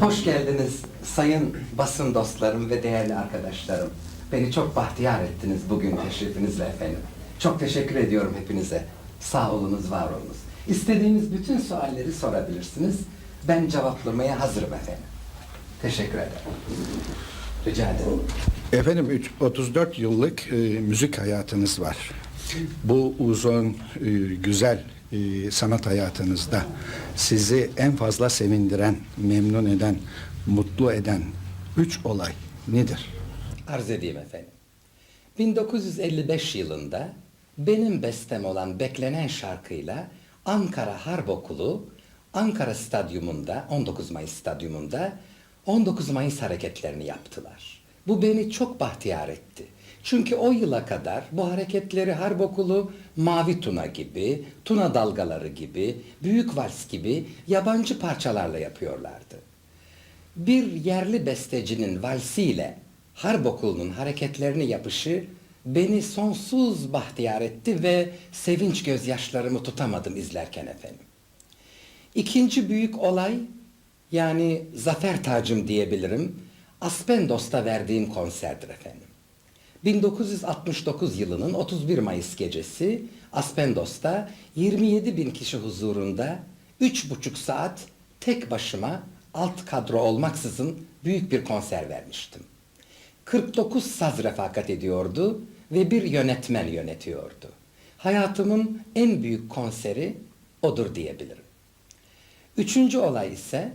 Hoş geldiniz sayın basın dostlarım ve değerli arkadaşlarım. Beni çok bahtiyar ettiniz bugün teşrifinizle efendim. Çok teşekkür ediyorum hepinize. Sağ olunuz, var olunuz. İstediğiniz bütün sualleri sorabilirsiniz. Ben cevaplamaya hazırım efendim. Teşekkür ederim. Rica ederim. Efendim üç- 34 yıllık e, müzik hayatınız var. Bu uzun, e, güzel e, sanat hayatınızda sizi en fazla sevindiren, memnun eden, mutlu eden üç olay nedir? Arz edeyim efendim. 1955 yılında benim bestem olan Beklenen şarkıyla Ankara Harp Okulu Ankara Stadyumunda 19 Mayıs Stadyumunda 19 Mayıs hareketlerini yaptılar. Bu beni çok bahtiyar etti. Çünkü o yıla kadar bu hareketleri Harp Okulu Mavi Tuna gibi, Tuna Dalgaları gibi, Büyük Vals gibi yabancı parçalarla yapıyorlardı bir yerli bestecinin valsiyle harp okulunun hareketlerini yapışı beni sonsuz bahtiyar etti ve sevinç gözyaşlarımı tutamadım izlerken efendim. İkinci büyük olay yani zafer tacım diyebilirim Aspendos'ta verdiğim konserdir efendim. 1969 yılının 31 Mayıs gecesi Aspendos'ta 27 bin kişi huzurunda 3,5 saat tek başıma alt kadro olmaksızın büyük bir konser vermiştim. 49 saz refakat ediyordu ve bir yönetmen yönetiyordu. Hayatımın en büyük konseri odur diyebilirim. Üçüncü olay ise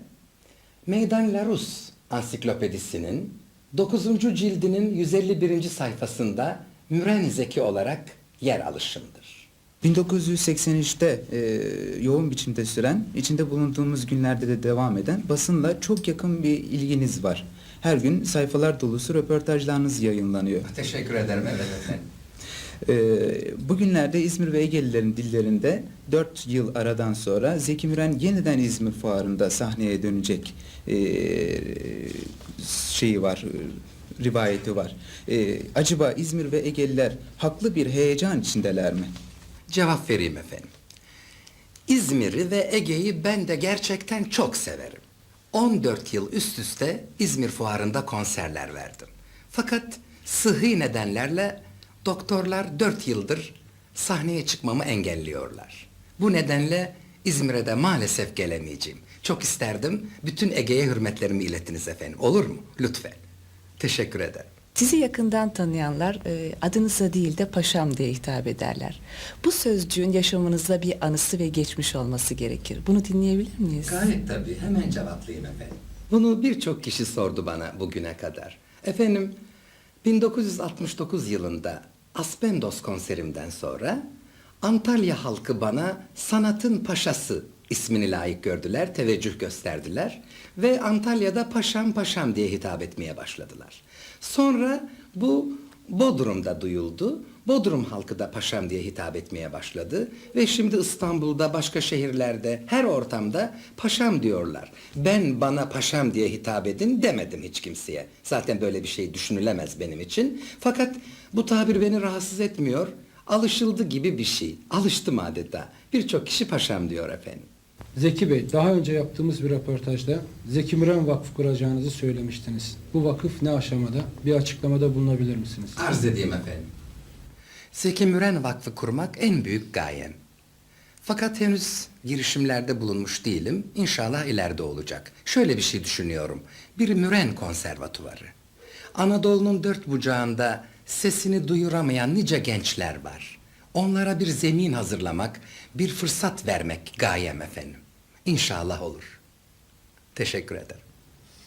Meydan Larus ansiklopedisinin 9. cildinin 151. sayfasında Müren Zeki olarak yer alışımdır. 1983'te e, yoğun biçimde süren, içinde bulunduğumuz günlerde de devam eden basınla çok yakın bir ilginiz var. Her gün sayfalar dolusu röportajlarınız yayınlanıyor. Teşekkür ederim evet efendim. E, bugünlerde İzmir ve Egelilerin dillerinde 4 yıl aradan sonra Zeki Müren yeniden İzmir Fuarı'nda sahneye dönecek e, şeyi var, rivayeti var. E, acaba İzmir ve Egeliler haklı bir heyecan içindeler mi? Cevap vereyim efendim. İzmir'i ve Ege'yi ben de gerçekten çok severim. 14 yıl üst üste İzmir Fuarı'nda konserler verdim. Fakat sıhhi nedenlerle doktorlar 4 yıldır sahneye çıkmamı engelliyorlar. Bu nedenle İzmir'e de maalesef gelemeyeceğim. Çok isterdim. Bütün Ege'ye hürmetlerimi iletiniz efendim. Olur mu? Lütfen. Teşekkür ederim. Sizi yakından tanıyanlar e, adınıza değil de paşam diye hitap ederler. Bu sözcüğün yaşamınızda bir anısı ve geçmiş olması gerekir. Bunu dinleyebilir miyiz? Gayet tabii. Hemen cevaplayayım efendim. Bunu birçok kişi sordu bana bugüne kadar. Efendim, 1969 yılında Aspendos konserimden sonra Antalya halkı bana sanatın paşası ismini layık gördüler, teveccüh gösterdiler ve Antalya'da paşam paşam diye hitap etmeye başladılar. Sonra bu Bodrum'da duyuldu. Bodrum halkı da paşam diye hitap etmeye başladı ve şimdi İstanbul'da başka şehirlerde her ortamda paşam diyorlar. Ben bana paşam diye hitap edin demedim hiç kimseye. Zaten böyle bir şey düşünülemez benim için. Fakat bu tabir beni rahatsız etmiyor. Alışıldı gibi bir şey. Alıştım adeta. Birçok kişi paşam diyor efendim. Zeki Bey, daha önce yaptığımız bir röportajda Zeki Müren Vakfı kuracağınızı söylemiştiniz. Bu vakıf ne aşamada? Bir açıklamada bulunabilir misiniz? Arz edeyim efendim. Zeki Müren Vakfı kurmak en büyük gayem. Fakat henüz girişimlerde bulunmuş değilim. İnşallah ileride olacak. Şöyle bir şey düşünüyorum. Bir Müren konservatuvarı. Anadolu'nun dört bucağında sesini duyuramayan nice gençler var. Onlara bir zemin hazırlamak, bir fırsat vermek gayem efendim. İnşallah olur. Teşekkür ederim.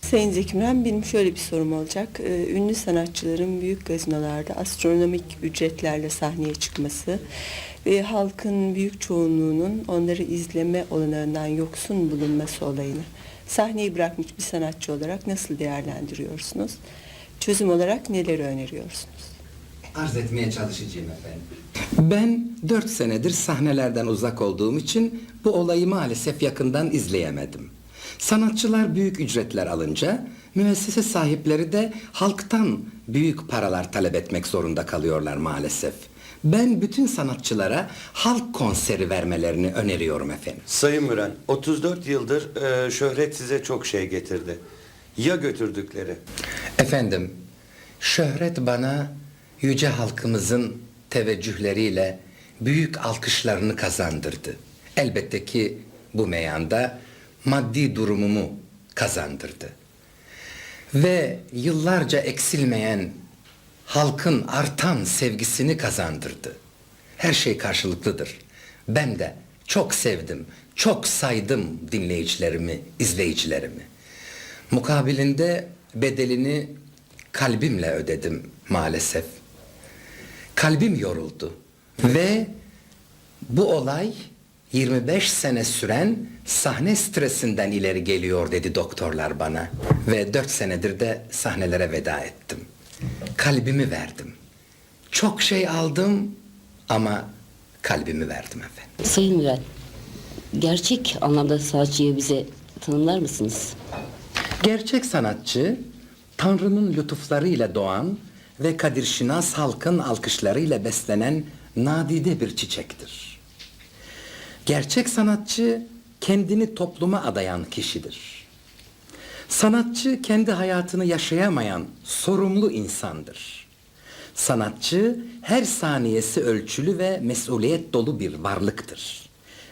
Sayın Zeki Müren benim şöyle bir sorum olacak. Ee, ünlü sanatçıların büyük gazinolarda astronomik ücretlerle sahneye çıkması ve halkın büyük çoğunluğunun onları izleme olanağından yoksun bulunması olayını sahneyi bırakmış bir sanatçı olarak nasıl değerlendiriyorsunuz? Çözüm olarak neleri öneriyorsunuz? Arz etmeye çalışacağım efendim. Ben dört senedir sahnelerden uzak olduğum için bu olayı maalesef yakından izleyemedim. Sanatçılar büyük ücretler alınca müessese sahipleri de halktan büyük paralar talep etmek zorunda kalıyorlar maalesef. Ben bütün sanatçılara halk konseri vermelerini öneriyorum efendim. Sayın Müren, 34 yıldır e, şöhret size çok şey getirdi. Ya götürdükleri? Efendim, şöhret bana yüce halkımızın teveccühleriyle büyük alkışlarını kazandırdı. Elbette ki bu meyanda maddi durumumu kazandırdı. Ve yıllarca eksilmeyen halkın artan sevgisini kazandırdı. Her şey karşılıklıdır. Ben de çok sevdim, çok saydım dinleyicilerimi, izleyicilerimi. Mukabilinde bedelini kalbimle ödedim maalesef. Kalbim yoruldu ve bu olay 25 sene süren sahne stresinden ileri geliyor dedi doktorlar bana. Ve 4 senedir de sahnelere veda ettim. Kalbimi verdim. Çok şey aldım ama kalbimi verdim efendim. Sayın Müren, gerçek anlamda sanatçıyı bize tanımlar mısınız? Gerçek sanatçı Tanrı'nın lütuflarıyla doğan ve Kadir Şinas halkın alkışlarıyla beslenen nadide bir çiçektir. Gerçek sanatçı kendini topluma adayan kişidir. Sanatçı kendi hayatını yaşayamayan sorumlu insandır. Sanatçı her saniyesi ölçülü ve mesuliyet dolu bir varlıktır.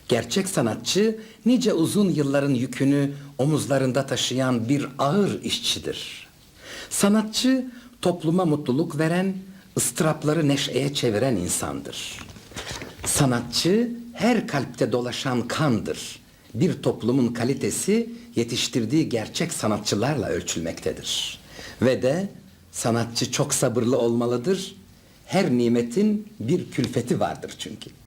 Gerçek sanatçı nice uzun yılların yükünü omuzlarında taşıyan bir ağır işçidir. Sanatçı topluma mutluluk veren, ıstırapları neşeye çeviren insandır. Sanatçı her kalpte dolaşan kandır. Bir toplumun kalitesi yetiştirdiği gerçek sanatçılarla ölçülmektedir. Ve de sanatçı çok sabırlı olmalıdır. Her nimetin bir külfeti vardır çünkü.